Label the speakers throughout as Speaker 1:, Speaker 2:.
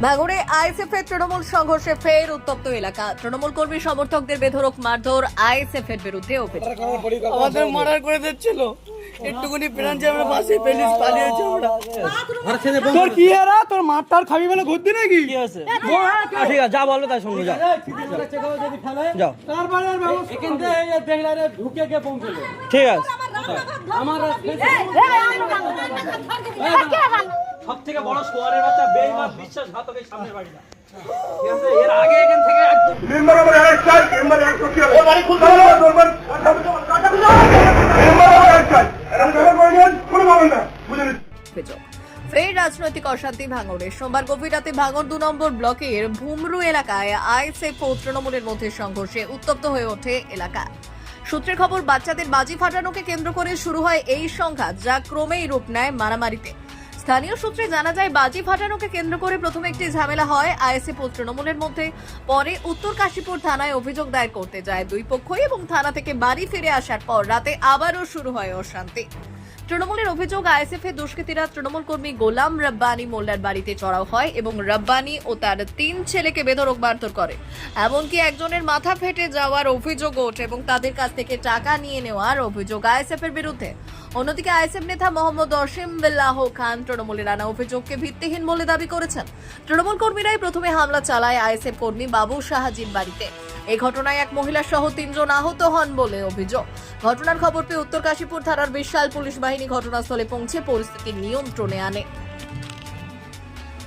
Speaker 1: ভাঙড়ে আইএসএফ এর তৃণমূল সংঘর্ষে ফের উত্তপ্ত এলাকা তৃণমূল কর্মী সমর্থকদের বেধরক মারধর আইএসএফ এর বিরুদ্ধে
Speaker 2: আমাদের মার্ডার করে দিচ্ছিল একটুখানি প্রাণ যে আমরা বাসে পেলিস পালিয়েছি আমরা
Speaker 3: তোর কি এরা তোর মারটার খাবি বলে ঘুরতি নাকি
Speaker 4: কি আছে ঠিক আছে যা বলবে তাই সঙ্গে যাও যাও
Speaker 3: তারপরে এখান থেকে দেখলা রে ঢুকে গিয়ে পৌঁছলো
Speaker 4: ঠিক আছে সব থেকে বড় সোয়ারের বাচ্চা বেইমান বিশ্বাসঘাতক এই সামনের বাড়িটা। ঠিক আছে? এর আগে এখান থেকে একদম
Speaker 5: মেম্বার আমার আরেকটাই মেম্বার এক সত্যি ও বাড়ি খুলতে হবে। মেম্বার মেম্বার আমার আরেকটাই এরকম কথা করেন কোনো পাবেন না বুঝে
Speaker 1: ফের রাজনৈতিক অশান্তি ভাঙড়ে সোমবার গভীর রাতে ভাঙড় দু নম্বর ব্লকের ভুমরু এলাকায় আইএসএফ ও তৃণমূলের মধ্যে সংঘর্ষে উত্তপ্ত হয়ে ওঠে এলাকা। সূত্রের খবর বাচ্চাদের বাজি ফাটানোকে কেন্দ্র করে শুরু হয় এই সংঘাত যা ক্রমেই রূপ নেয় মারামারিতে। স্থানীয় সূত্রে জানা যায়, বাজি ফাটানোকে কেন্দ্র করে প্রথমে একটি ঝামেলা হয় আইএসএফ ও তৃণমূলের মধ্যে। পরে উত্তর কাশীপুর থানায় অভিযোগ দায়ের করতে যায় দুই পক্ষই এবং থানা থেকে বাড়ি ফিরে আসার পর রাতে আবারও শুরু হয় অশান্তি। তৃণমূলের অভিযোগ, আইএসএফ এর দুষ্কৃতীরা তৃণমূল কর্মী গোলাম রব্বানি মোল্লার বাড়িতে চড়াও হয় এবং রব্বানি ও তার তিন ছেলেকে বেধরক মারধর করে। এমনকি একজনের মাথা ফেটে যাওয়ার অভিযোগ ওঠে এবং তাদের কাছ থেকে টাকা নিয়ে নেওয়ার অভিযোগ আইএসএফ এর বিরুদ্ধে। অন্যদিকে আইএসএফ নেতা মোহাম্মদ অসীম বিল্লাহ খান তৃণমূলের আনা অভিযোগকে ভিত্তিহীন বলে দাবি করেছেন। তৃণমূল কর্মীরাই প্রথমে হামলা চালায় আইএসএফ কর্মী বাবু শাহাজির বাড়িতে। এই ঘটনায় এক মহিলা সহ তিনজন আহত হন বলে অভিযোগ। ঘটনার খবর পেয়ে উত্তর কাশীপুর থানার বিশাল পুলিশ বাহিনী ঘটনাস্থলে পৌঁছে পরিস্থিতি নিয়ন্ত্রণে আনে।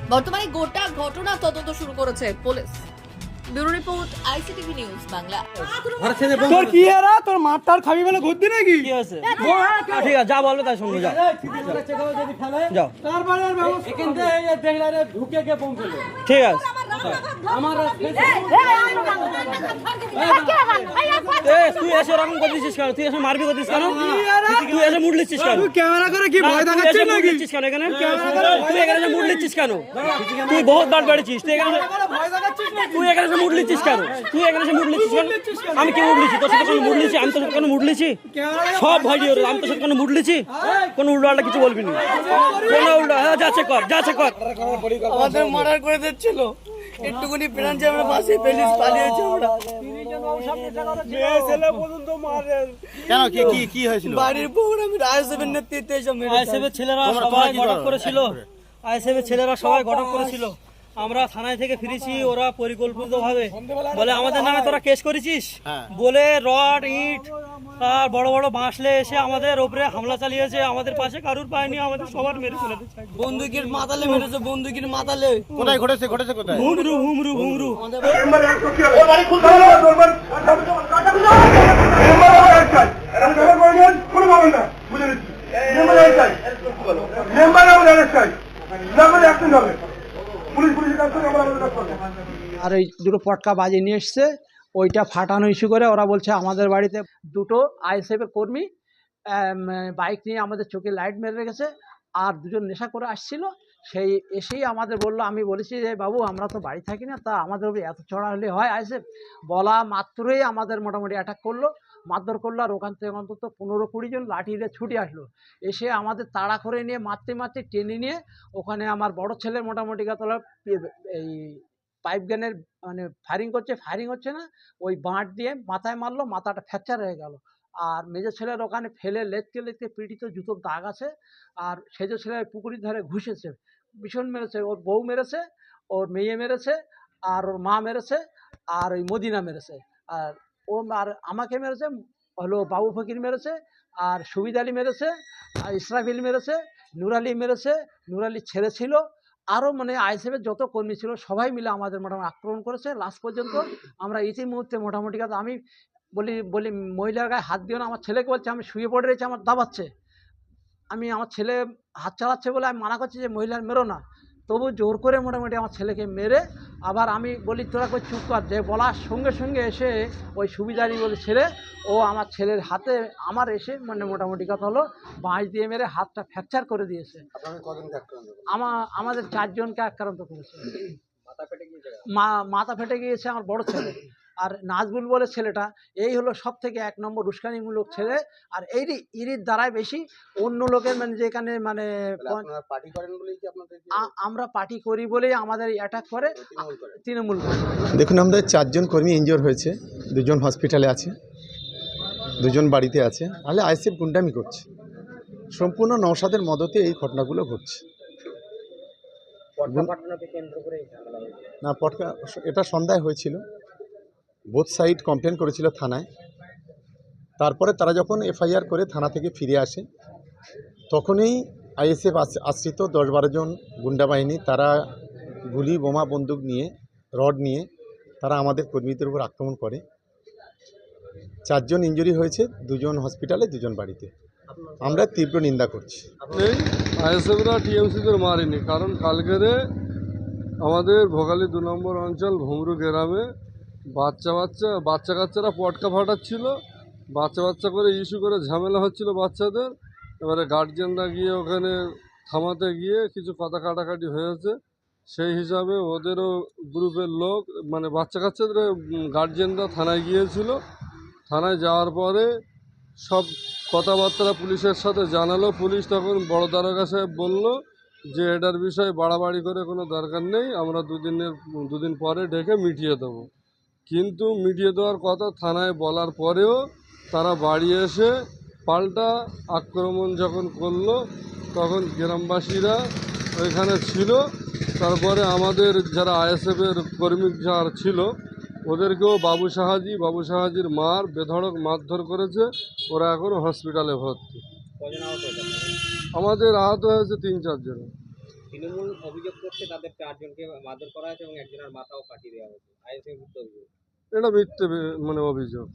Speaker 1: বর্তমানে গোটা ঘটনা তদন্ত শুরু করেছে police. Bureau report ICTV news Bangla.
Speaker 3: তোর কি এরা? তোর মারটার খাবি বলে ঘুরতি নাকি?
Speaker 4: কি আছে। ঠিক আছে যা বলবে তাই সঙ্গে যাও যাও।
Speaker 3: তারপরে ব্যবস্থা- এখান থেকে এই দেখলা রে ঢুকে গিয়ে পৌঁছলো।
Speaker 4: ঠিক আছে। তুই কেন তুই এসে কেন তুই এসে মুড কেন
Speaker 3: তুই
Speaker 4: মুড কেন তুই কেন বহুত তুই মুড কেন তুই মুড কেন আমি কি মুড তোর সাথে কোনো আমি তোর সাথে কোনো সব ভয় আমি তোর সাথে কোনো মুড লিচ্ছি কোনো উল্টো কিছু বলবি না কোনো উল্টো হ্যাঁ যাচ্ছে কর যাচ্ছে কর
Speaker 2: একটুখানি প্রাণ যে আমরা বাসে পেলিস পালিয়েছি আমরা।
Speaker 6: কেন? কি কি কি হয়েছিল?
Speaker 2: বাড়ির আমি নেতৃত্বে এসব মেরেছে।
Speaker 4: ছেলেরা সবাই গঠক করেছিল। ছেলেরা সবাই গঠক করেছিল। আমরা থানায় থেকে ফিরেছি ওরা পরিকল্পিত ভাবে বলে আমাদের নামে তোরা কেস করেছিস? বলে রড ইট আর বড় বড় বাঁশলে এসে আমাদের ওপরে হামলা চালিয়েছে। আমাদের পাশে কারুর পায়নি আমাদের সবার মেরে ফেলে
Speaker 2: বন্দুকের মাতালে মেরেছে বন্দুকের মাতালে।
Speaker 6: কোথায় ঘটেছে ঘটেছে কোথায়?
Speaker 5: আমাদের কাজ করব
Speaker 7: আর এই দুটো পটকা বাজে নিয়ে এসছে। ওইটা ফাটানো ইস্যু করে। ওরা বলছে, আমাদের বাড়িতে দুটো আইএসএফের কর্মী বাইক নিয়ে আমাদের চোখে লাইট মেরে রেখেছে আর দুজন নেশা করে আসছিল। সেই এসেই আমাদের বলল, আমি বলেছি যে, বাবু, আমরা তো বাড়ি থাকি না, তা আমাদের উপরে এত চড়া হলে হয় আইএসএফ? বলা মাত্রই আমাদের মোটামুটি অ্যাটাক করল। মারধর করল আর ওখান থেকে অন্তত পনেরো কুড়ি জন লাঠি দিয়ে ছুটে আসলো। এসে আমাদের তাড়া করে নিয়ে, মারতে মারতে টেনে নিয়ে, ওখানে আমার বড় ছেলে মোটামুটি কথা এই পাইপ গানের মানে ফায়ারিং করছে, ফায়ারিং হচ্ছে না, ওই বাঁট দিয়ে মাথায় মারলো, মাথাটা ফ্র্যাকচার হয়ে গেল। আর মেজো ছেলের ওখানে ফেলে লেটকে লেটকে পিটিত জুতোর দাগ আছে, আর সেজো ছেলে পুকুরির ধারে ঘুষেছে, ভীষণ মেরেছে, ওর বউ মেরেছে, ওর মেয়ে মেরেছে, আর ওর মা মেরেছে, আর ওই মদিনা মেরেছে। আর ও আর আমাকে মেরেছে, হলো বাবু ফকির মেরেছে, আর সুবিদ আলী মেরেছে, আর ইসরাফিল মেরেছে নুরালি মেরেছে নুরালি ছেলে ছিল আরও মানে আইএসএফের যত কর্মী ছিল, সবাই মিলে আমাদের মোটামুটি আক্রমণ করেছে। লাস্ট পর্যন্ত আমরা ইতি মুহূর্তে মোটামুটি কাজ আমি বলি বলি মহিলার গায়ে হাত দিও না, আমার ছেলেকে বলছে, আমি শুয়ে পড়ে রয়েছে, আমার দাবাচ্ছে। আমি আমার ছেলে হাত চালাচ্ছে বলে আমি মানা করছি যে মহিলার মেরো না। তবু জোর করে মোটামুটি আমার ছেলেকে মেরে আবার আমি বলি তোরা কই চুপ কর? যে বলার সঙ্গে সঙ্গে এসে ওই সুবিধারি বলে ছেলে ও আমার ছেলের হাতে আমার এসে মানে মোটামুটি কথা হলো বাঁশ দিয়ে মেরে হাতটা ফ্র্যাকচার করে দিয়েছে। আমার আমাদের চারজনকে আক্রান্ত করেছে। মা মাথা ফেটে গিয়েছে আমার বড় ছেলে। আর নাজবুল বলে ছেলেটা এই হলো সব থেকে এক নম্বর উস্কানিমূলক ছেলে। আর এরই ইরির দ্বারাই বেশি অন্য লোকের মানে যেখানে মানে
Speaker 6: পার্টি করেন বলেই কি আপনাদের
Speaker 7: আমরা পার্টি করি বলেই আমাদের অ্যাটাক করে তৃণমূল
Speaker 8: দেখুন আমাদের চারজন কর্মী ইনজিওর হয়েছে দুজন হসপিটালে আছে দুজন বাড়িতে আছে তাহলে আইসিএফ গুন্ডামি করছে। সম্পূর্ণ নৌসাদের মদতে এই ঘটনাগুলো ঘটছে। না পটকা এটা সন্ধ্যায় হয়েছিল। বোথ সাইড কমপ্লেন করেছিল থানায়। তারপরে তারা যখন এফআইআর করে থানা থেকে ফিরে আসে, তখনই আইএসএফ আশ্রিত দশ বারো জন গুন্ডা বাহিনী, তারা গুলি, বোমা, বন্দুক নিয়ে, রড নিয়ে তারা আমাদের কর্মীদের উপর আক্রমণ করে। চারজন ইঞ্জুরি হয়েছে, দুজন হসপিটালে দুজন বাড়িতে। আমরা তীব্র নিন্দা করছি।
Speaker 9: আইএসএফরা টিএমসিদের মারেনি, কারণ কালকেরে আমাদের ভোগালী দু নম্বর অঞ্চল ভুমরু গ্রামে বাচ্চা বাচ্চা বাচ্চা কাচ্চারা পটকা ফাটাচ্ছিল। বাচ্চা বাচ্চা করে ইস্যু করে ঝামেলা হচ্ছিল বাচ্চাদের। এবারে গার্জিয়ানরা গিয়ে ওখানে থামাতে গিয়ে কিছু কথা কাটাকাটি হয়েছে। সেই হিসাবে ওদেরও গ্রুপের লোক মানে বাচ্চা কাচ্চাদের গার্জিয়ানরা থানায় গিয়েছিল। থানায় যাওয়ার পরে সব কথাবার্তা পুলিশের সাথে জানালো। পুলিশ তখন বড় দারোগা সাহেব বলল যে, এটার বিষয়ে বাড়াবাড়ি করে কোনো দরকার নেই। আমরা দুদিনের, দুদিন পরে ডেকে মিটিয়ে দেবো। কিন্তু মিটিয়ে দেওয়ার কথা থানায় বলার পরেও তারা বাড়ি এসে পাল্টা আক্রমণ যখন করল তখন গ্রামবাসীরা ওইখানে ছিল। তারপরে আমাদের যারা আইএসএফের কর্মী যারা ছিল ওদেরকেও বাবু সাহাজি বাবু সাহাজির মার বেধড়ক মারধর করেছে। ওরা এখন হসপিটালে ভর্তি। আমাদের আহত হয়েছে তিন চারজন।
Speaker 10: তৃণমূল অভিযোগ করছে, তাদের চারজনকে মারধর করা হয়েছে এবং একজনের মাথাও কাটিয়ে দেওয়া হয়েছে।
Speaker 9: মিথ্যে মানে অভিযোগ।